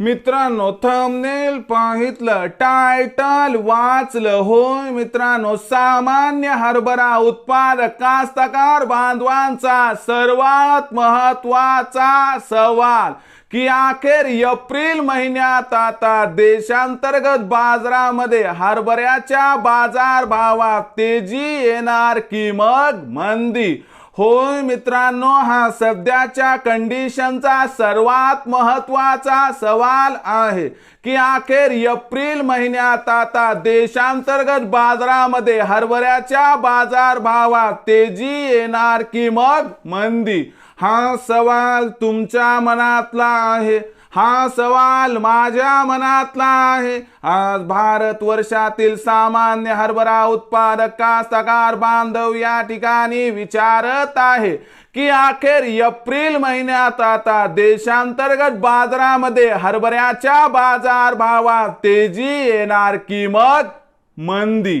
मित्रांनो thumbnail पाहितलं title वाचलं होय मित्रांनो सामान्य हरभरा उत्पादक कास्तकार बांधवांचा सर्वात महत्त्वाचा सवाल की अखेर एप्रिल महिन्यात आता देशांतर्गत बाजारामध्ये हरभऱ्याच्या बाजारभावात तेजी येणार की मग मंदी? होय मित्रांनो हा सध्याच्या कंडिशनचा सर्वात महत्त्वाचा सवाल आहे की अखेर एप्रिल महिन्यात आता देशांतर्गत बाजारामध्ये हरभऱ्याच्या बाजार भावात तेजी येणार की मग मंदी? हा सवाल तुमच्या मनातला आहे. हा सवाल माझ्या मनातला आहे. आज भारत वर्षातील सामान्य हरभरा उत्पादक कास्तकार बांधव या ठिकाणी विचारत आहे की अखेर एप्रिल महिन्यात आता देशांतर्गत बाजारामध्ये हरभऱ्याच्या बाजार भावात तेजी येणार की मग मंदी.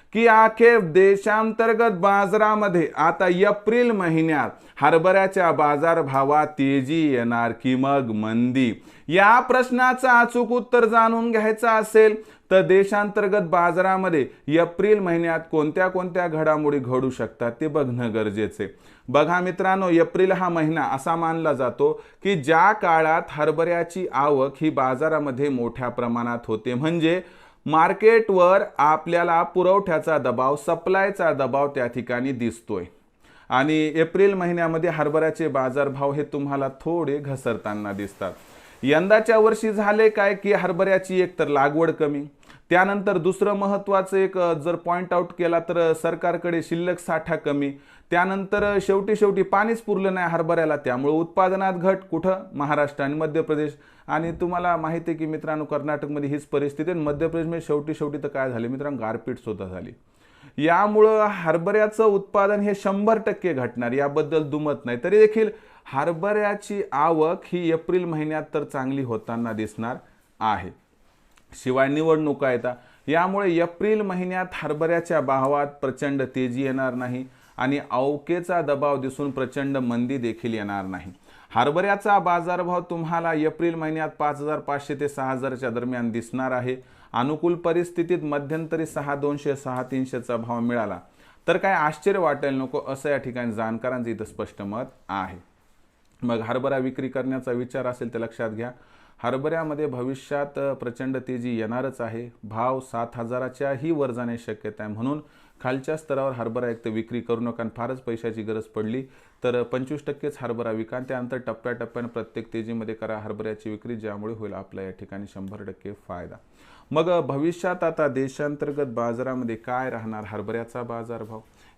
की अखेर देशांतर्गत बाजारामध्ये आता एप्रिल महिन्यात हरभऱ्याच्या बाजारभावात तेजी येणार की मग मंदी? या प्रश्नाचं अचूक उत्तर जाणून घ्यायचं असेल तर देशांतर्गत बाजारामध्ये एप्रिल महिन्यात कोणत्या कोणत्या घडामोडी घडू शकतात ते बघणं गरजेचे बघा मित्रांनो एप्रिल हा महिना असा मानला जातो की ज्या काळात हरभऱ्याची आवक ही बाजारामध्ये मोठ्या प्रमाणात होते. म्हणजे मार्केटवर आपल्याला पुरवठ्याचा दबाव सप्लायचा दबाव त्या ठिकाणी दिसतोय. आणि एप्रिल महिन्यामध्ये हरभऱ्याचे बाजारभाव हे तुम्हाला थोडे घसरताना दिसतात. यंदाच्या वर्षी झाले काय की हरभऱ्याची एक तर लागवड कमी. त्यानंतर दुसरं महत्त्वाचं एक जर पॉईंट आऊट केला तर सरकारकडे शिल्लक साठा कमी. त्यानंतर शेवटी शेवटी पाणीच पुरलं नाही हरभऱ्याला. त्यामुळे उत्पादनात घट कुठं? महाराष्ट्र आणि मध्य प्रदेश. आणि तुम्हाला माहिती आहे की मित्रांनो कर्नाटकमध्ये हीच परिस्थिती आणि मध्य प्रदेशमध्ये शेवटी शेवटी तर काय झाले? मित्रांनो गारपीट सुद्धा झाली. यामुळं हरभऱ्याचं उत्पादन हे शंभर टक्के घटणार. याबद्दल दुमत नाही. तरी देखील हरभऱ्याची आवक ही एप्रिल महिन्यात तर चांगली होताना दिसणार आहे. शिवाय निवडणुका येतात. यामुळे एप्रिल महिन्यात हरभऱ्याच्या भावात प्रचंड तेजी येणार नाही आणि अवकेचा दबाव दिसून प्रचंड मंदी देखील येणार नाही. हरभऱ्याचा बाजारभाव तुम्हाला एप्रिल महिन्यात पाच हजार पाचशे ते सहा हजारच्या दरम्यान दिसणार आहे. अनुकूल परिस्थितीत मध्यंतरी सहा दोनशे सहा तीनशेचा भाव मिळाला. तर काय आश्चर्य वाटेल नको असं या ठिकाणी जाणकारांचं इथं स्पष्ट मत आहे. मग हरभरा विक्री करण्याचा विचार असेल तर लक्षात घ्या. हरभऱ्यामध्ये भविष्यात प्रचंड तेजी येणारच आहे. भाव सात हजाराच्याही वर जाण्याची शक्यता आहे. म्हणून खालच्या स्तरावर हरभरा एक तर विक्री करू नका आणि फारच पैशाची गरज पडली तर पंचवीस टक्केच हरभरा विका आणि त्यानंतर टप्प्याटप्प्याने प्रत्येक तेजीमध्ये करा हरभऱ्याची विक्री ज्यामुळे होईल आपला या ठिकाणी शंभर टक्के फायदा. मग भविष्यात आता देशांतर्गत बाजारामध्ये काय राहणार? हरभऱ्याचा बाजारभाव?